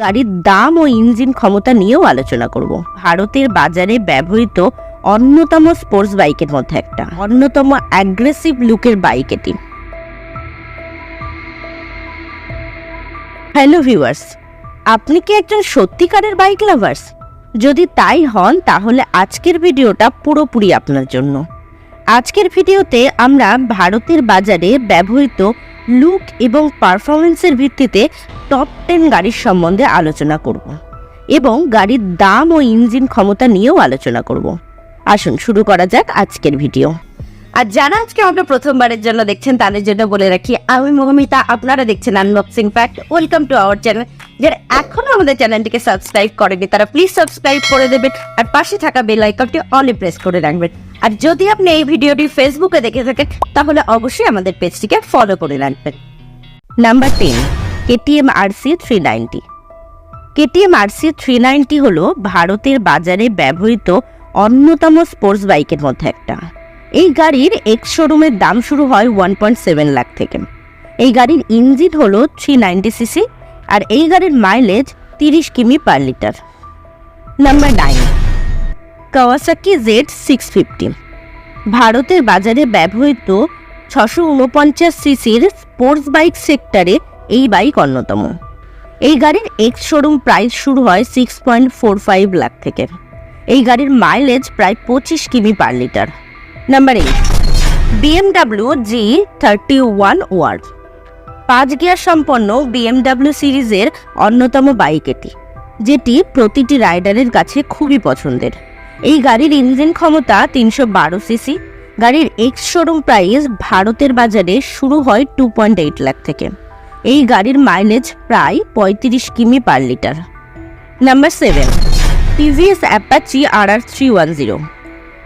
গাড়ির দাম ও ইঞ্জিন ক্ষমতা নিয়েও আলোচনা করব। ভারতের বাজারে ব্যবহৃত অন্যতম স্পোর্টস বাইকের মধ্যে একটা। অন্যতম অ্যাগ্রেসিভ লুকের বাইক এটি। হ্যালো ভিউয়ার্স আপনি কি একজন সত্যিকারের বাইক লাভার্স যদি তাই হন, তাহলে আজকের ভিডিওটা পুরোপুরি আপনার জন্য। আজকের ভিডিওতে আমরা ভারতের বাজারে ব্যবহৃত লুক এবং পারফরমেন্সের ভিত্তিতে টপ টেন গাড়ির সম্বন্ধে আলোচনা করব এবং গাড়ির দাম ও ইঞ্জিন ক্ষমতা নিয়েও আলোচনা করব। আসুন, শুরু করা যাক আজকের ভিডিও। আর যারা আজকে আমরা প্রথমবারের জন্য দেখছেন, তাদের জন্য বলে রাখি, আমি মৌমিতা, আপনারা দেখছেন unboxing fact welcome to our channel যারা এখনও আমাদের চ্যানেলটিকে সাবস্ক্রাইব করেনি, তারা প্লিজ সাবস্ক্রাইব করে দেবেন আর পাশে থাকা বেল আইকনটি অলে প্রেস করে রাখবেন। আর যদি আপনি এই ভিডিওটি ফেসবুকে দেখে থাকেন, তাহলে অবশ্যই আমাদের পেজটিকে ফলো করে রাখবেন। Number ten KTM RC three ninety KTM RC three ninety হল ভারতের বাজারে ব্যবহৃত অন্যতম স্পোর্টস বাইকের মধ্যে একটা। এই গাড়ির এক্স শোরুমের দাম শুরু হয় ওয়ান পয়েন্ট সেভেন লাখ থেকে। এই গাড়ির ইঞ্জিন হল থ্রি নাইনটি সিসি আর এই গাড়ির মাইলেজ তিরিশ কিমি per litre number nine Kawasaki Z six fifty ভারতের বাজারে ব্যবহৃত ছশো উনপঞ্চাশ সিসির স্পোর্টস বাইক সেক্টরে এই বাইক অন্যতম। এই গাড়ির এক্স শোরুম প্রাইস শুরু হয় six point four five lakh থেকে। এই গাড়ির মাইলেজ প্রায় পঁচিশ কিমি per litre number eight BMW G thirty one word পাঁচ গিয়ার সম্পন্ন বিএমডাব্লিউ সিরিজের অন্যতম বাইক এটি, যেটি প্রতিটি রাইডারের কাছে খুবই পছন্দের। এই গাড়ির ইঞ্জিন ক্ষমতা তিনশো বারো সিসি গাড়ির এক্স শোরুম প্রাইস ভারতের বাজারে শুরু হয় টু পয়েন্ট এইট লাখ থেকে। এই গাড়ির মাইলেজ প্রায় পঁয়ত্রিশ কিমি per litre number seven TVS Apache R R three one zero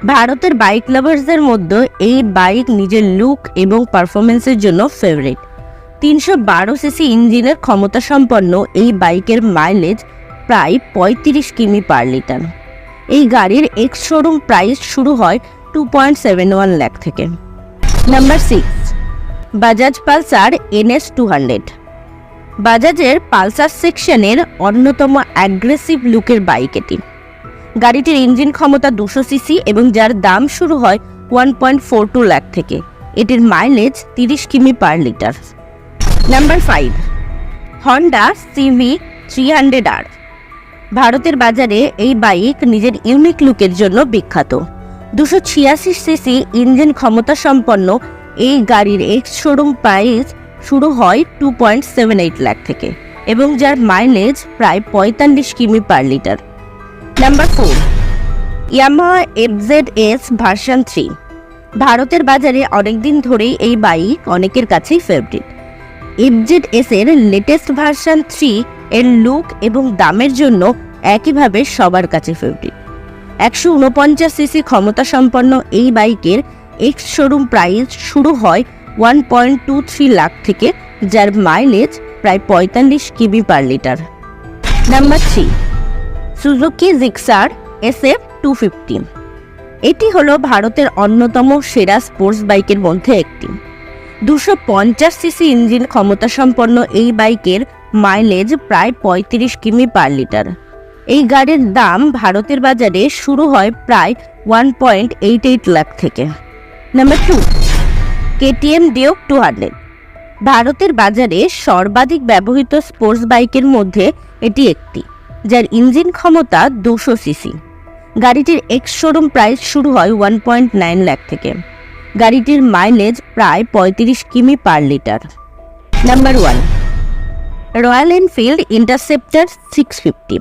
ভারতের বাইক লাভার্সদের মধ্যে এই বাইক নিজের লুক এবং পারফরমেন্সের জন্য ফেভারিট তিনশো বারো সিসি ইঞ্জিনের ক্ষমতা সম্পন্ন এই বাইকের মাইলেজ প্রায় পঁয়ত্রিশ কিমি পার লিটার এই গাড়ির এক্স শোরুম প্রাইস শুরু হয় two point seven one lakh থেকে। Number six Bajaj Pulsar NS two hundred বাজাজের Pulsar সেকশনের অন্যতম অ্যাগ্রেসিভ লুকের বাইক এটি। গাড়িটির ইঞ্জিন ক্ষমতা দুশো সিসি এবং যার দাম শুরু হয় one point four two lakh থেকে। এটির মাইলেজ তিরিশ কিমি per litre number five Honda CV three hundred R ভারতের বাজারে এই বাইক নিজের ইউনিক লুকের জন্য বিখ্যাত। দুশো ছিয়াশি সিসি ইঞ্জিন ক্ষমতা সম্পন্ন এই গাড়ির এক্স শোরুম প্রাইস শুরু হয় two point seven eight lakh থেকে এবং যার মাইলেজ প্রায় পঁয়তাল্লিশ কিমি per litre number four Yamaha FZ S version three ভারতের বাজারে অনেকদিন ধরেই এই বাইক অনেকের কাছেই ফেভারিট এফজেড এস এর লেটেস্ট ভার্সন থ্রি এর লুক এবং দামের জন্য একইভাবে সবার কাছে ফেভারিট একশো উনপঞ্চাশ সিসি ক্ষমতা সম্পন্ন এই বাইকের এক্স শোরুম প্রাইস শুরু হয় one point two three lakh থেকে, যার মাইলেজ প্রায় পঁয়তাল্লিশ কিমি per litre number three Suzuki Gixxer S F two fifty এটি হলো ভারতের অন্যতম সেরা স্পোর্টস বাইকের মধ্যে একটি। দুশো পঞ্চাশ সিসি ইঞ্জিন ক্ষমতা সম্পন্ন এই বাইকের মাইলেজ প্রায় পঁয়ত্রিশ কিমি পার লিটার এই গাড়ির দাম ভারতের বাজারে শুরু হয় প্রায় one point eight eight lakh থেকে। Number two KTM Duke two ভারতের বাজারে সর্বাধিক ব্যবহৃত স্পোর্টস বাইকের মধ্যে এটি একটি, যার ইঞ্জিন ক্ষমতা দুশো সিসি গাড়িটির এক্স শোরুম প্রাইস শুরু হয় ওয়ান পয়েন্ট নাইন লাখ থেকে। গাড়িটির মাইলেজ প্রায় পঁয়ত্রিশ কিমি per litre number one Royal Enfield Interceptor six fifty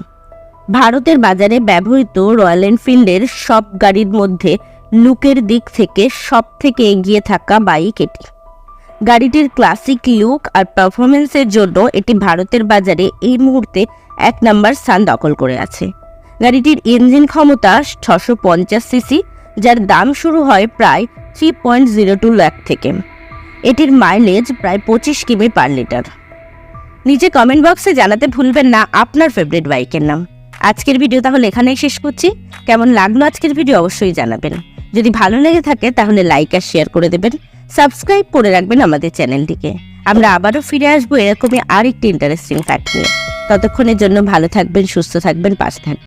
ভারতের বাজারে ব্যবহৃত রয়্যাল এনফিল্ডের সব গাড়ির মধ্যে লুকের দিক থেকে সব থেকে এগিয়ে থাকা বাইক এটি। গাড়িটির ক্লাসিক লুক আর পারফরমেন্সের জন্য এটি ভারতের বাজারে এই মুহূর্তে এক নম্বর স্থান দখল করে আছে। গাড়িটির ইঞ্জিন ক্ষমতা ছশো পঞ্চাশ সিসি যার দাম শুরু হয় প্রায় three point zero two lakh থেকে। এটির মাইলেজ প্রায় পঁচিশ কিমি পার লিটার নিচে কমেন্ট বক্সে জানাতে ভুলবেন না আপনার ফেভারিট বাইকের নাম। আজকের ভিডিও তাহলে এখানেই শেষ করছি। কেমন লাগল আজকের ভিডিও অবশ্যই জানাবেন। যদি ভালো লেগে থাকে তাহলে লাইক আর শেয়ার করে দেবেন। সাবস্ক্রাইব করে রাখবেন আমাদের চ্যানেলটিকে। আমরা আবারও ফিরে আসব এরকমই আরেকটি ইন্টারেস্টিং ফ্যাক্ট নিয়ে। ততক্ষণের জন্য ভালো থাকবেন, সুস্থ থাকবেন, পাশে থাকবেন।